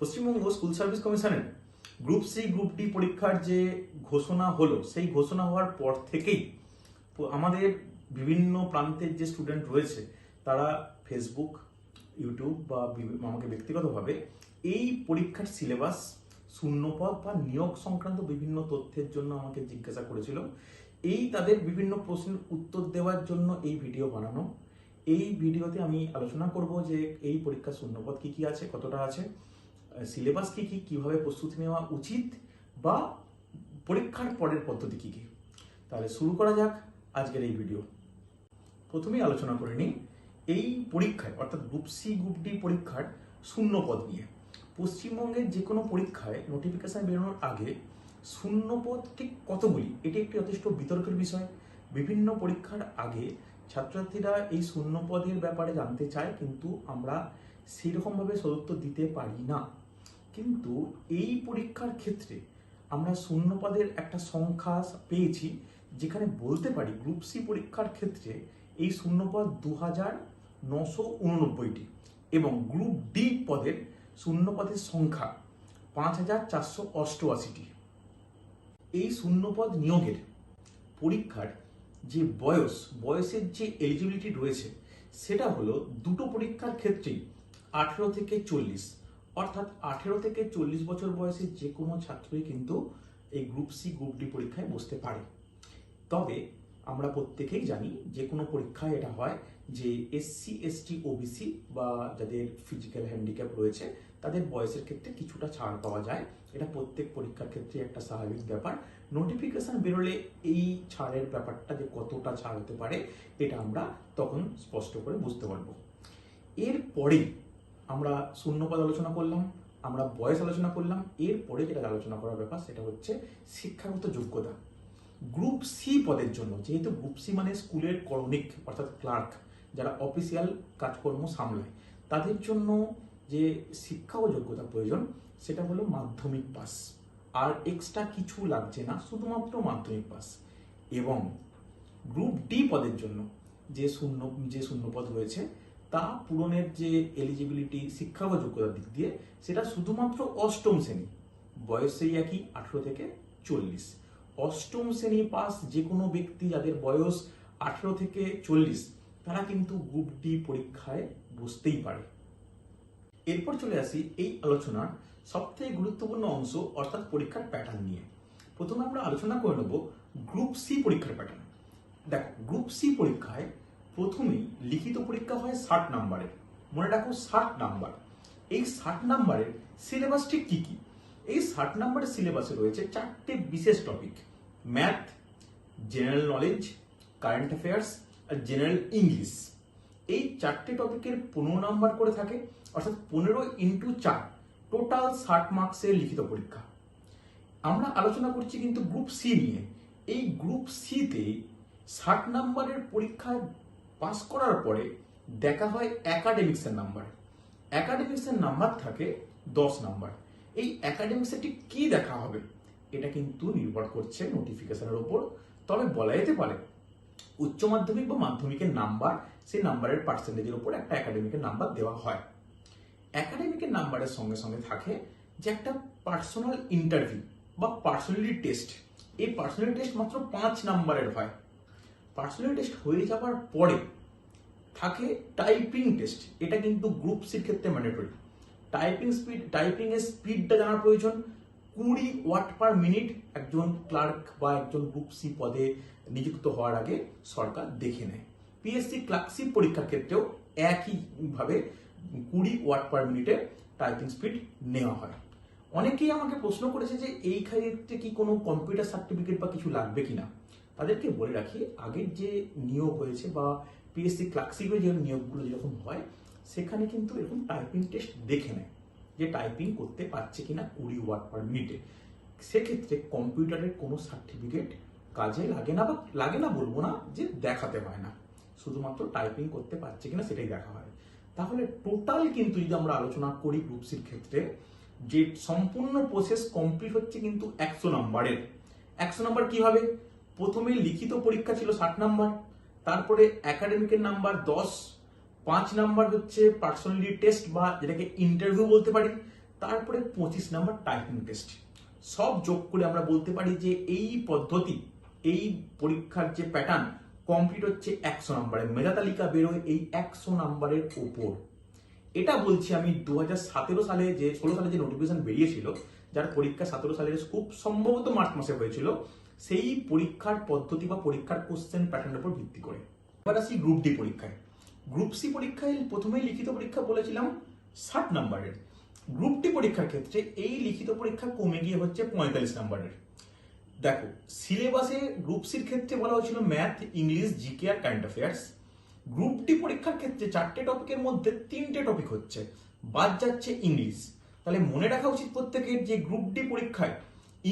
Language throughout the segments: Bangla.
পশ্চিমবঙ্গ স্কুল সার্ভিস কমিশনের গ্রুপ সি, গ্রুপ ডি পরীক্ষার যে ঘোষণা হলো, সেই ঘোষণা হওয়ার পর থেকেই আমাদের বিভিন্ন প্রান্তের যে স্টুডেন্ট রয়েছে, তারা ফেসবুক, ইউটিউব বা আমাকে ব্যক্তিগতভাবে এই পরীক্ষার সিলেবাস, শূন্যপদ বা নিয়োগ সংক্রান্ত বিভিন্ন তথ্যের জন্য আমাকে জিজ্ঞাসা করেছিল। এই তাদের বিভিন্ন প্রশ্নের উত্তর দেওয়ার জন্য এই ভিডিও বানানো। এই ভিডিওতে আমি আলোচনা করব যে এই পরীক্ষার শূন্যপদ কি কি আছে, কতটা আছে। সিলেবাস কি কি, কীভাবে প্রস্তুতি নেওয়া উচিত বা পরীক্ষার পরের পদ্ধতি কী কী? তাহলে শুরু করা যাক আজকের এই ভিডিও প্রথমেই আলোচনা করে নিই এই পরীক্ষায়, অর্থাৎ গ্রুপ সি গ্রুপ ডি পরীক্ষার শূন্য পদ নিয়ে। পশ্চিমবঙ্গের যে কোনো পরীক্ষায় নোটিফিকেশন বেরোনোর আগে শূন্য পদ ঠিক কতগুলি এটি একটি যথেষ্ট বিতর্কের বিষয়। বিভিন্ন পরীক্ষার আগে ছাত্রছাত্রীরা এই শূন্য পদের ব্যাপারে জানতে চায়, কিন্তু আমরা সেরকমভাবে সদুত্তর দিতে পারি না। কিন্তু এই পরীক্ষার ক্ষেত্রে আমরা শূন্য পদের একটা সংখ্যা পেয়েছি যেখানে বলতে পারি গ্রুপ সি পরীক্ষার ক্ষেত্রে এই শূন্যপদ দু হাজার নশো উননব্বইটি এবং গ্রুপ ডি পদের শূন্যপদের সংখ্যা পাঁচ হাজার চারশো অষ্টআশিটি। এই শূন্যপদ নিয়োগের পরীক্ষার যে বয়স, বয়সের যে এলিজিবিলিটি রয়েছে, সেটা হলো দুটো পরীক্ষার ক্ষেত্রেই আঠেরো থেকে চল্লিশ। অর্থাৎ আঠেরো থেকে চল্লিশ বছর বয়সের যে কোনো ছাত্রই কিন্তু এই গ্রুপ সি গ্রুপ ডি পরীক্ষায় বসতে পারে। তবে আমরা প্রত্যেকেই জানি যে কোনো পরীক্ষায় এটা হয় যে এসসি এসটি ওবিসি বা যাদের ফিজিক্যাল হ্যান্ডিক্যাপ রয়েছে, তাদের বয়সের ক্ষেত্রে কিছুটা ছাড় পাওয়া যায়। এটা প্রত্যেক পরীক্ষার ক্ষেত্রে একটা স্বাভাবিক ব্যাপার। নোটিফিকেশন বেরোলে এই ছাড়ের ব্যাপারটা যে কতটা ছাড় হতে পারে, এটা আমরা তখন স্পষ্ট করে বুঝতে পারব। এরপরে আমরা শূন্যপদ আলোচনা করলাম, আমরা বয়স আলোচনা করলাম, এরপরে যেটা আলোচনা করার ব্যাপার সেটা হচ্ছে শিক্ষাগত যোগ্যতা। গ্রুপ সি পদের জন্য, যেহেতু গ্রুপ সি মানে স্কুলের করণিক অর্থাৎ ক্লার্ক, যারা অফিসিয়াল কাজকর্ম সামলায়, তাদের জন্য যে শিক্ষা ও যোগ্যতা প্রয়োজন, সেটা হলো মাধ্যমিক পাস। আর এক্সট্রা কিছু লাগছে না, শুধুমাত্র মাধ্যমিক পাস। এবং গ্রুপ ডি পদের জন্য যে শূন্য, যে শূন্যপদ রয়েছে তা পূরণের যে এলিজিবিলিটি শিক্ষা বা যোগ্যতার দিক দিয়ে, সেটা শুধুমাত্র অষ্টম শ্রেণি। বয়স সেই একই, আঠেরো থেকে চল্লিশ। অষ্টম শ্রেণি পাস যে কোনো ব্যক্তি যাদের বয়স আঠেরো থেকে চল্লিশ, তারা কিন্তু গ্রুপ ডি পরীক্ষায় বসতেই পারে। এরপর চলে আসি এই আলোচনার সবথেকে গুরুত্বপূর্ণ অংশ, অর্থাৎ পরীক্ষার প্যাটার্ন নিয়ে। প্রথমে আমরা আলোচনা করে নেব গ্রুপ সি পরীক্ষার প্যাটার্ন দেখো গ্রুপ সি পরীক্ষায় প্রথমেই লিখিত পরীক্ষা হয় ষাট নাম্বারের। মনে রাখো ষাট নাম্বার। এই ষাট নাম্বারের সিলেবাসটি কি কি? এই ষাট নাম্বারের সিলেবাসে রয়েছে চারটে বিশেষ topic math general knowledge current affairs আর জেনারেল ইংলিশ এই চারটে টপিকের পনেরো নাম্বার করে থাকে, অর্থাৎ পনেরো ইন্টু চার টোটাল ষাট মার্কসের লিখিত পরীক্ষা। আমরা আলোচনা করছি কিন্তু গ্রুপ সি নিয়ে। এই গ্রুপ সিতে ষাট নাম্বারের পরীক্ষায় পাস করার পরে দেখা হয় একাডেমিক্সের নাম্বার একাডেমিক্সের নাম্বার থাকে দশ নাম্বার এই একাডেমিক্সে ঠিক কি দেখা হবে? এটা কিন্তু নির্ভর করছে নোটিফিকেশনের ওপর। তবে বলা যেতে পারে, উচ্চ মাধ্যমিক বা মাধ্যমিকের নাম্বার সেই নাম্বারের পার্সেন্টেজের উপর একটা একাডেমিকের নাম্বার দেওয়া হয়। একাডেমিকের নাম্বারের সঙ্গে সঙ্গে থাকে যে একটা পার্সোনাল ইন্টারভিউ বা পার্সোনালিটি টেস্ট এই পার্সোনালিটি টেস্ট মাত্র পাঁচ নাম্বারের হয়। পার্সোনালিটি টেস্ট হয়ে যাওয়ার পরে থাকে টাইপিং টেস্ট এটা কিন্তু গ্রুপ সির ক্ষেত্রে ম্যান্ডেটরি টাইপিং স্পিড টাইপিং এর স্পিডটা জানার প্রয়োজন। কুড়ি ওয়াট পার মিনিট একজন ক্লার্ক বা একজন গ্রুপ সি পদে নিযুক্ত হওয়ার আগে সরকার দেখে নেয়। পিএসসি ক্লার্কশিপ পরীক্ষার ক্ষেত্রেও একইভাবে কুড়ি ওয়াট পার মিনিটে টাইপিং স্পিড নেওয়া হয়। অনেকেই আমাকে প্রশ্ন করেছে যে এই ক্ষেত্রে কি কোনো কম্পিউটার সার্টিফিকেট বা কিছু লাগবে কিনা? তাদেরকে বলে রাখি, আগের যে নিয়োগ হয়েছে বা পিএসসি ক্লার্কশিপের যে নিয়োগগুলো যেরকম হয়, সেখানে কিন্তু এরকম টাইপিং টেস্ট দেখে নেয় যে টাইপিং করতে পারছে কিনা কুড়ি ওয়াট পার মিনিটে সেক্ষেত্রে কম্পিউটারের কোনো সার্টিফিকেট কাজে লাগে না বা লাগে না বলব না যে দেখাতে হয় না। শুধুমাত্র টাইপিং করতে পারছে কিনা সেটাই দেখা হয়। তাহলে টোটাল কিন্তু যদি আমরা আলোচনা করি গ্রুপ সির ক্ষেত্রে, যে সম্পূর্ণ প্রসেস কমপ্লিট হচ্ছে কিন্তু একশো নাম্বারের একশো নাম্বার কীভাবে প্রথমে লিখিত পরীক্ষা ছিল ষাট নাম্বার, তারপরে একাডেমিকের নাম্বার দশ, পাঁচ নাম্বার হচ্ছে পার্সোনালিটি টেস্ট বা যেটাকে ইন্টারভিউ বলতে পারি, তারপরে পঁচিশ নাম্বার টাইপিং টেস্ট সব যোগ করে আমরা বলতে পারি যে এই পদ্ধতি, এই পরীক্ষার যে প্যাটার্ন কমপ্লিট হচ্ছে একশো নাম্বারে। মেধা তালিকা বেরোয় এই একশো নাম্বারের ওপর। এটা বলছি আমি দু হাজার সতেরো সালে যে, ষোলো সালে যে নোটিফিকেশন বেরিয়েছিল, যার পরীক্ষা সতেরো সালের খুব সম্ভবত মার্চ মাসে হয়েছিল সেই পরীক্ষার পদ্ধতি বা পরীক্ষার কোশ্চেন প্যাটার্নের উপর ভিত্তি করে। এবার আসি গ্রুপ ডি পরীক্ষায়। গ্রুপ সি পরীক্ষায় প্রথমেই লিখিত পরীক্ষা বলেছিলাম ষাট নাম্বারের। গ্রুপ ডি পরীক্ষার ক্ষেত্রে এই লিখিত পরীক্ষা কমে গিয়ে হচ্ছে পঁয়তাল্লিশ নাম্বারের। দেখো সিলেবাসে গ্রুপ সির ক্ষেত্রে বলা হয়েছিল ম্যাথ ইংলিশ জিকে আর কারেন্ট অ্যাফেয়ার্স গ্রুপ ডি পরীক্ষার ক্ষেত্রে চারটে টপিকের মধ্যে তিনটে টপিক হচ্ছে। বাদ যাচ্ছে ইংলিশ তাহলে মনে রাখা উচিত প্রত্যেকের যে গ্রুপ ডি পরীক্ষায়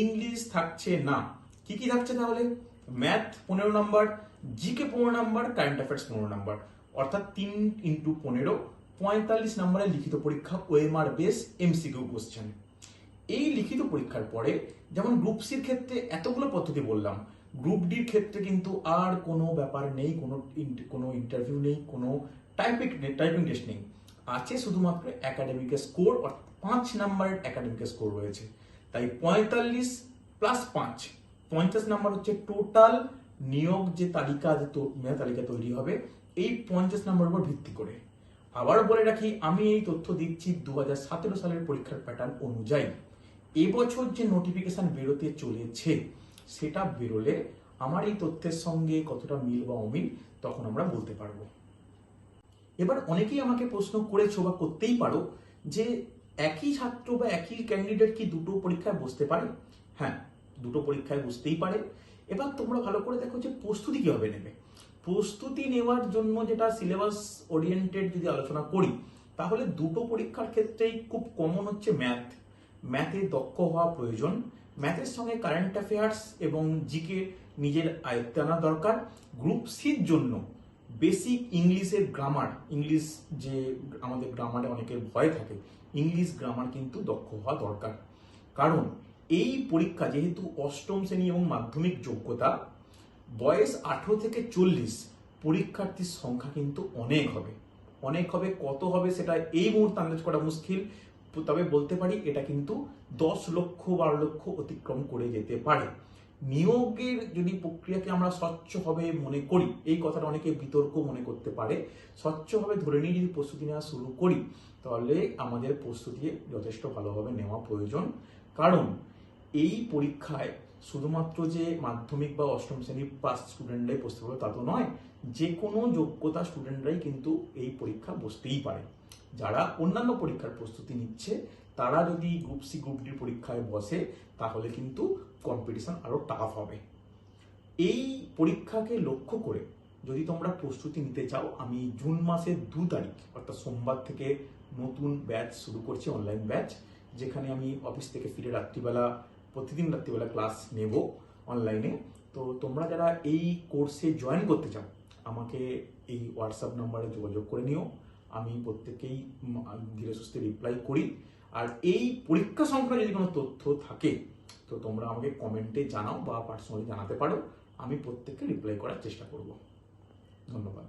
ইংলিশ থাকছে না। কি কি থাকছে তাহলে? ম্যাথ পনেরো নাম্বার জিকে পনেরো নাম্বার কারেন্ট অ্যাফেয়ার্স পনেরো নাম্বার অর্থাৎ তিন ইন্টু পনেরো, পঁয়তাল্লিশ নম্বরের লিখিত পরীক্ষা ওএমআর বেস এমসিকিউ কোশ্চেন এই লিখিত পরীক্ষার পরে যেমন গ্রুপ সির ক্ষেত্রে এতগুলো পদ্ধতি বললাম গ্রুপ ডির ক্ষেত্রে কিন্তু আর কোনো ব্যাপার নেই, কোনো কোনো ইন্টারভিউ নেই, কোনো টাইপিং টাইপিং টেস্ট নেই। আছে শুধুমাত্র একাডেমিকের স্কোর অর্থাৎ পাঁচ নাম্বারের একাডেমিকের স্কোর রয়েছে। তাই পঁয়তাল্লিশ প্লাস পাঁচ পঞ্চাশ নাম্বার হচ্ছে টোটাল নিয়োগ যে তালিকা যে তালিকা তৈরি হবে, এই পঞ্চাশ নাম্বার উপর ভিত্তি করে। আবার বলে রাখি, আমি এই তথ্য দিচ্ছি দু হাজার সতেরো সালের পরীক্ষার প্যাটার্ন অনুযায়ী। এবছর যে নোটিফিকেশন বেরোতে চলেছে, সেটা বেরোলে আমার এই তথ্যের সঙ্গে কতটা মিল বা অমিল, তখন আমরা বলতে পারব। এবার অনেকেই আমাকে প্রশ্ন করেছ বা করতেই পারো যে একই ছাত্র বা একই ক্যান্ডিডেট কি দুটো পরীক্ষায় বসতে পারে? হ্যাঁ দুটো পরীক্ষায় বুঝতেই পারে। এবার তোমরা ভালো করে দেখো যে প্রস্তুতি কীভাবে নেবে। প্রস্তুতি নেওয়ার জন্য যেটা সিলেবাস ওরিয়েন্টেড যদি আলোচনা করি, তাহলে দুটো পরীক্ষার ক্ষেত্রেই খুব কমন হচ্ছে ম্যাথ ম্যাথে দক্ষ হওয়া প্রয়োজন। ম্যাথের সঙ্গে কারেন্ট অ্যাফেয়ার্স এবং জিকে নিজের আয়ত্তে আনা দরকার। গ্রুপ সির জন্য বেসিক ইংলিশের গ্রামার ইংলিশ যে আমাদের গ্রামারে অনেকের ভয় থাকে ইংলিশ গ্রামার কিন্তু দক্ষ হওয়া দরকার। কারণ এই পরীক্ষা যেহেতু অষ্টম শ্রেণি এবং মাধ্যমিক যোগ্যতা, বয়স আঠেরো থেকে চল্লিশ, পরীক্ষার্থীর সংখ্যা কিন্তু অনেক হবে। অনেক হবে, কত হবে সেটা এই মুহূর্তে আন্দাজ করা মুশকিল। তবে বলতে পারি এটা কিন্তু দশ লক্ষ, বারো লক্ষ অতিক্রম করে যেতে পারে। নিয়োগের যদি প্রক্রিয়াকে আমরা স্বচ্ছভাবে মনে করি, এই কথাটা অনেকে বিতর্ক মনে করতে পারে, স্বচ্ছভাবে ধরে নিয়ে যদি প্রস্তুতি নেওয়া শুরু করি, তাহলে আমাদের প্রস্তুতি যথেষ্ট ভালোভাবে নেওয়া প্রয়োজন। কারণ এই পরীক্ষায় শুধুমাত্র যে মাধ্যমিক বা অষ্টম শ্রেণির পাস স্টুডেন্টরাই বসতে পারবে তা তো নয়, যে কোনো যোগ্যতা স্টুডেন্টরাই কিন্তু এই পরীক্ষা বসতেই পারে। যারা অন্যান্য পরীক্ষার প্রস্তুতি নিচ্ছে, তারা যদি গ্রুপ সি গ্রুপ ডি পরীক্ষায় বসে, তাহলে কিন্তু কম্পিটিশন আরও টাফ হবে। এই পরীক্ষাকে লক্ষ্য করে যদি তোমরা প্রস্তুতি নিতে চাও, আমি জুন মাসের দু তারিখ, অর্থাৎ সোমবার থেকে নতুন ব্যাচ শুরু করছি অনলাইন ব্যাচ যেখানে আমি অফিস থেকে ফিরে রাত্রিবেলা প্রতিদিন রাত্রিবেলা ক্লাস নেব অনলাইনে তো তোমরা যারা এই কোর্সে জয়েন করতে চাও, আমাকে এই হোয়াটসঅ্যাপ নাম্বারে যোগাযোগ করে নিও। আমি প্রত্যেকেই ধীরে সুস্থে রিপ্লাই করি। আর এই পরীক্ষা সংক্রান্ত যদি কোনো তথ্য থাকে, তো তোমরা আমাকে কমেন্টে জানাও বা পার্সোনালি জানাতে পারো। আমি প্রত্যেককে রিপ্লাই করার চেষ্টা করব। ধন্যবাদ।